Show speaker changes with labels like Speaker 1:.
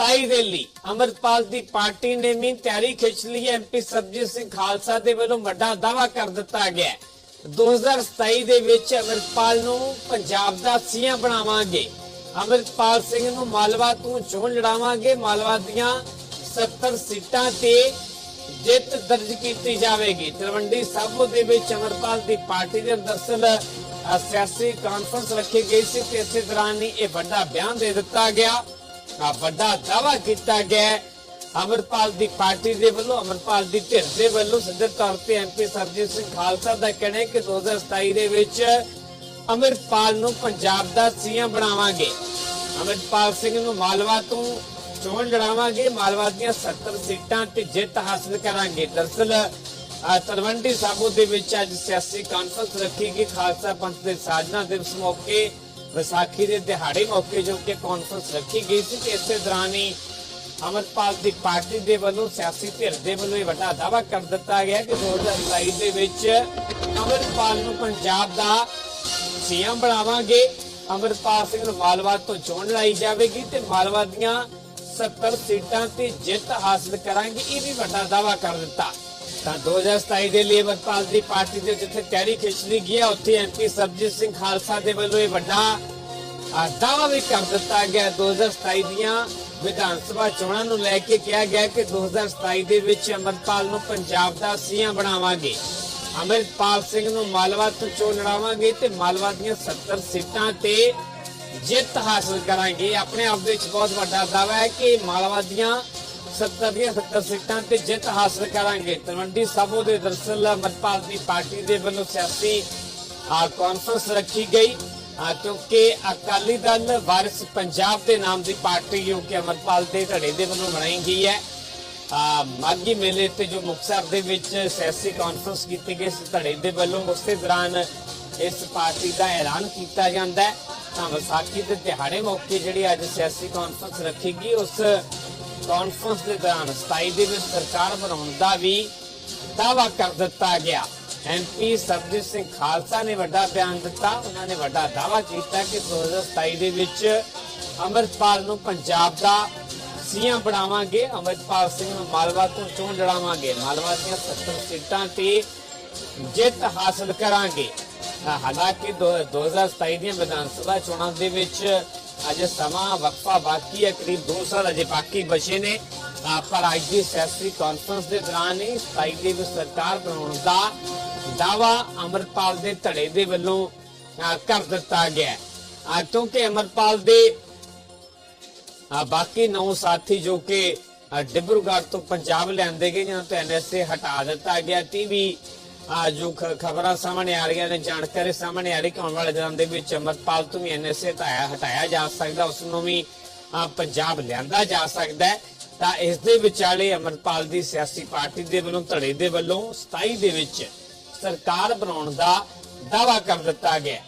Speaker 1: 27 ਦੇ ਲਈ ਅਮਰਪਾਲ ਦੀ ਪਾਰਟੀ ਨੇ ਵੀ ਤਿਆਰੀ ਖਿੱਚ ਲਈ। ਐਮਪੀ ਸਰਜੀਤ ਸਿੰਘ ਖਾਲਸਾ ਦੇ ਵੱਲੋਂ ਵੱਡਾ ਦਾਅਵਾ ਕਰ ਦਿੱਤਾ ਗਿਆ 2027 ਦੇ ਵਿੱਚ ਅਮਰਪਾਲ ਨੂੰ ਪੰਜਾਬ ਦਾ ਸੀਐਮ ਬਣਾਵਾਂਗੇ। ਅਮਰਪਾਲ ਸਿੰਘ ਨੂੰ ਮਾਲਵਾ ਤੋਂ ਚੋਣ ਲੜਾਵਾਂਗੇ। ਮਾਲਵਾ ਦੀਆਂ 70 ਸੀਟਾਂ ਤੇ ਜਿੱਤ ਦਰਜ ਕੀਤੀ ਜਾਵੇਗੀ। ਤਲਵੰਡੀ ਸਾਬੋ ਦੇ ਵਿੱਚ ਅਮਰਪਾਲ ਦੀ ਪਾਰਟੀ ਦੇ ਦਰਸਲ ਸਿਆਸੀ ਕਾਨਫਰੰਸ ਰੱਖੀ ਗਈ ਸੀ ਤੇ ਇਸੇ ਦੌਰਾਨ ਹੀ ਇਹ ਵੱਡਾ ਬਿਆਨ ਦੇ ਦਿੱਤਾ ਗਿਆ। ਆ ਵੱਡਾ ਦਾਵਾ ਕੀਤਾ ਗਿਆ ਅਮਰਪਾਲ ਦੀ ਪਾਰਟੀ ਦੇ ਵੱਲੋਂ ਅਮਰਪਾਲ ਦੀ ਧਿਰ ਦੇ ਵੱਲੋਂ ਸਿੱਧੇ ਤੌਰ ਤੇ ਐਮਪੀ ਸਰਜੀਤ ਸਿੰਘ ਖਾਲਸਾ ਦਾ ਕਹਿਣਾ ਹੈ ਕਿ 2027 ਦੇ ਵਿੱਚ ਅਮਰਪਾਲ ਨੂੰ ਪੰਜਾਬ ਦਾ ਸੀਐਮ ਬਣਾਵਾਂਗੇ। ਅਮਰਪਾਲ ਸਿੰਘ ਨੂੰ ਮਾਲਵਾ ਤੋਂ ਚੋਣ ਲੜਾਵਾਂਗੇ। ਮਾਲਵਾ ਦੀਆਂ 70 ਸੀਟਾਂ ਤੇ ਜਿੱਤ ਹਾਸਲ ਕਰਾਂਗੇ। ਦਰਸਲ ਅ, ਤਲਵੰਡੀ ਸਾਬੋ ਦੇ ਵਿੱਚ ਅੱਜ ਸਿਆਸੀ ਕਾਨਫਰੰਸ ਰੱਖੀ ਗਈ। ਖਾਲਸਾ ਪੰਥ ਦੇ ਸਾਜਨਾ ਦਿਵਸ ਮੌਕੇ ਵਿਸਾਖੀ ਦੇ ਦਿਹਾੜੇ ਮੌਕੇ ਜੋ ਕਿ ਕਾਨਫਰੰਸ ਰੱਖੀ ਗਈ ਸੀ ਤੇ ਇਸੇ ਦੌਰਾਨ ਹੀ ਅਮਰਪਾਲ ਦੀ ਪਾਰਟੀ ਦੇ ਵੱਲੋਂ, ਸਿਆਸੀ ਧਿਰ ਦੇ ਵੱਲੋਂ ਇਹ ਵੱਡਾ ਦਾਅਵਾ ਕਰ ਦਿੱਤਾ ਗਿਆ ਕਿ 2027 ਦੇ ਵਿੱਚ ਅਮਰਪਾਲ ਨੂੰ ਪੰਜਾਬ ਦਾ ਸੀਐਮ ਬਣਾਵਾਂਗੇ। ਅਮਰਪਾਲ ਸਿੰਘ ਨੂੰ ਮਾਲਵਾ ਤੋਂ ਚੋਣ ਲਾਈ ਜਾਵੇਗੀ ਤੇ ਮਾਲਵਾ ਦੀਆਂ 70 ਸੀਟਾਂ ਤੇ ਜਿੱਤ ਹਾਸਲ ਕਰਾਂਗੇ। ਇਹ ਵੀ ਵੱਡਾ ਦਾਅਵਾ ਕਰ ਦਿੱਤਾ। ਤਾਂ 2027 ਦੇ ਲਈ ਅਮਰਪਾਲ ਦੀ ਪਾਰਟੀ ਦੇ ਜਿੱਥੇ ਤਿਆਰੀ ਖਿੱਚ ਲਈ ਗਈ ਹੈ, ਉੱਥੇ ਐਮਪੀ ਸਰਜੀਤ ਸਿੰਘ ਖਾਲਸਾ ਦੇ ਵੱਲੋਂ ਇਹ ਵੱਡਾ ਆ ਵੀ ਕਰ ਦਿੱਤਾ ਗਿਆ 2027 ਦੀਆਂ ਵਿਧਾਨ ਸਭਾ ਚੋਣਾਂ ਨੂੰ ਲੈ ਕੇ ਕਿਹਾ ਗਿਆ ਕਿ 2027 ਦੇ ਵਿੱਚ ਅਮਰਪਾਲ ਨੂੰ ਪੰਜਾਬ ਦਾ ਸੀਐਮ ਬਣਾਵਾਂਗੇ। ਅਮਰਪਾਲ ਸਿੰਘ ਨੂੰ ਮਾਲਵਾ ਤੋਂ ਚੋਣ ਲੜਾਵਾਂਗੇ ਤੇ ਮਾਲਵਾ ਦੀਆਂ 70 ਸੀਟਾਂ ਤੇ ਜਿੱਤ ਹਾਸਲ ਕਰਾਂਗੇ। ਆਪਣੇ ਆਪ ਦੇ ਵਿੱਚ ਬਹੁਤ ਵੱਡਾ ਦਾਅਵਾ ਹੈ ਕਿ ਮਾਲਵਾ ਦੀਆਂ 70 ਦੀਆਂ 70 ਸੀਟਾਂ ਤੇ ਜਿੱਤ ਹਾਸਲ ਕਰਾਂਗੇ। ਤਲਵੰਡੀ ਸਾਬੋ ਦੇ ਦਰਸਲ ਅਮਰਪਾਲ ਦੀ ਪਾਰਟੀ ਦੇ ਵੱਲੋਂ ਸਿਆਸੀ ਕਾਨਫਰੰਸ ਰੱਖੀ ਗਈ। ਕਿਉਂਕਿ ਅਕਾਲੀ ਦਲ ਵਾਰਿਸ ਪੰਜਾਬ ਦੇ ਨਾਮ ਦੀ ਪਾਰਟੀ ਜੋ ਕਿ ਅਮਰਪਾਲ ਦੇ ਧੜੇ ਦੇ ਵੱਲੋਂ ਬਣਾਈ ਗਈ ਹੈ। ਮਾਗੀ ਮੇਲੇ ਤੇ ਜੋ ਮੁਕਤਸਰ ਦੇ ਵਿੱਚ ਸਿਆਸੀ ਕਾਨਫਰੰਸ ਕੀਤੀ ਗਈ ਸੀ ਧੜੇ ਦੇ ਵੱਲੋਂ ਉਸੇ ਦੌਰਾਨ ਇਸ ਪਾਰਟੀ ਦਾ ਐਲਾਨ ਕੀਤਾ ਜਾਂਦਾ ਹੈ। ਤਾਂ ਵਿਸਾਖੀ ਦੇ ਦਿਹਾੜੇ ਮੌਕੇ ਜਿਹੜੀ ਅੱਜ ਸਿਆਸੀ ਕਾਨਫਰੰਸ ਰੱਖੀ ਗਈ, ਉਸ ਕਾਨਫਰੰਸ ਦੇ ਦੌਰਾਨ 27 ਦੇ ਵਿੱਚ ਸਰਕਾਰ ਬਣਾਉਣ ਦਾ ਵੀ ਦਾਵਾ ਕਰ ਦਿੱਤਾ ਗਿਆ। ਐਮਪੀ ਸਰਜੀਤ ਸਿੰਘ ਖਾਲਸਾ ਨੇ ਵੱਡਾ ਬਿਆਨ ਦਿੱਤਾ। ਉਹਨਾਂ ਨੇ ਵੱਡਾ ਦਾਵਾ ਕੀਤਾ ਕਿ 2027 ਦੇ ਵਿੱਚ ਅੰਮ੍ਰਿਤਪਾਲ ਨੂੰ ਪੰਜਾਬ ਦਾ ਸੀਐਮ ਬਣਾਵਾਂਗੇ। ਅੰਮ੍ਰਿਤਪਾਲ ਸਿੰਘ ਨੂੰ ਮਾਲਵਾ ਤੋਂ ਚੋਣ ਲੜਾਵਾਂਗੇ। ਮਾਲਵਾ ਦੀਆਂ 70 ਸੀਟਾਂ ਤੇ ਜਿੱਤ ਹਾਸਲ ਕਰਾਂਗੇ। ਹਾਲਾਂਕਿ ਦੋ- 2027 ਦੀਆਂ ਵਿਧਾਨ ਸਭਾ ਚੋਣਾਂ ਦੇ ਵਿੱਚ આજે ਸਮਾ વકફા ਬਾਕੀ ਹੈ, ਕਰੀਬ 2 ਸਾਲ ਅਜੇ ਬਾਕੀ ਬਚੇ ਨੇ। ਪਰ ਅੱਜ ਦੀ ਸੈਸਟਰੀ ਕਾਨਫਰੰਸ ਦੇ ਦੌਰਾਨ ਹੀ ਸਥਾਈ ਦੇ ਸਰਕਾਰ ਬਣਾਉਣ ਦਾ ਦਾਵਾ ਅਮਰਪਾਲ ਦੇ ਧੜੇ ਦੇ ਵੱਲੋਂ ਕਰ ਦਿੱਤਾ ਗਿਆ ਹੈ। ਕਿਉਂਕਿ ਅਮਰਪਾਲ ਦੇ ਬਾਕੀ ਨੌ ਸਾਥੀ ਜੋ ਕਿ ਡਿਬਰੂਗੜ੍ਹ ਤੋਂ ਪੰਜਾਬ ਲੈਂਦੇ ਗਏ ਜਾਂ ਤੋਂ ਐਨਐਸਏ ਹਟਾ ਦਿੱਤਾ ਗਿਆ 30 ਅੱਜ ਖਬਰਾਂ ਸਾਹਮਣੇ ਆ ਰਹੀਆਂ ਨੇ, ਜਾਣਕਾਰੀ ਸਾਹਮਣੇ ਆ ਰਹੀ ਕਿ ਆਉਣ ਵਾਲੇ ਦਿਨਾਂ ਦੇ ਵਿੱਚ ਅਮਰਪਾਲ ਤੋਂ ਵੀ ਐਨਐਸਏ ਹਟਾਇਆ ਹਟਾਇਆ ਜਾ ਸਕਦਾ ਉਸ ਨੂੰ ਵੀ ਪੰਜਾਬ ਲਿਆਂਦਾ ਜਾ ਸਕਦਾ ਤਾਂ ਇਸ ਦੇ ਵਿਚਾਲੇ ਅਮਰਪਾਲ ਦੀ ਸਿਆਸੀ ਪਾਰਟੀ ਦੇ ਵੱਲੋਂ, ਧੜੇ ਦੇ ਵੱਲੋਂ 27 ਦੇ ਵਿੱਚ ਸਰਕਾਰ ਬਣਾਉਣ ਦਾ ਦਾਵਾ ਕਰ ਦਿੱਤਾ ਗਿਆ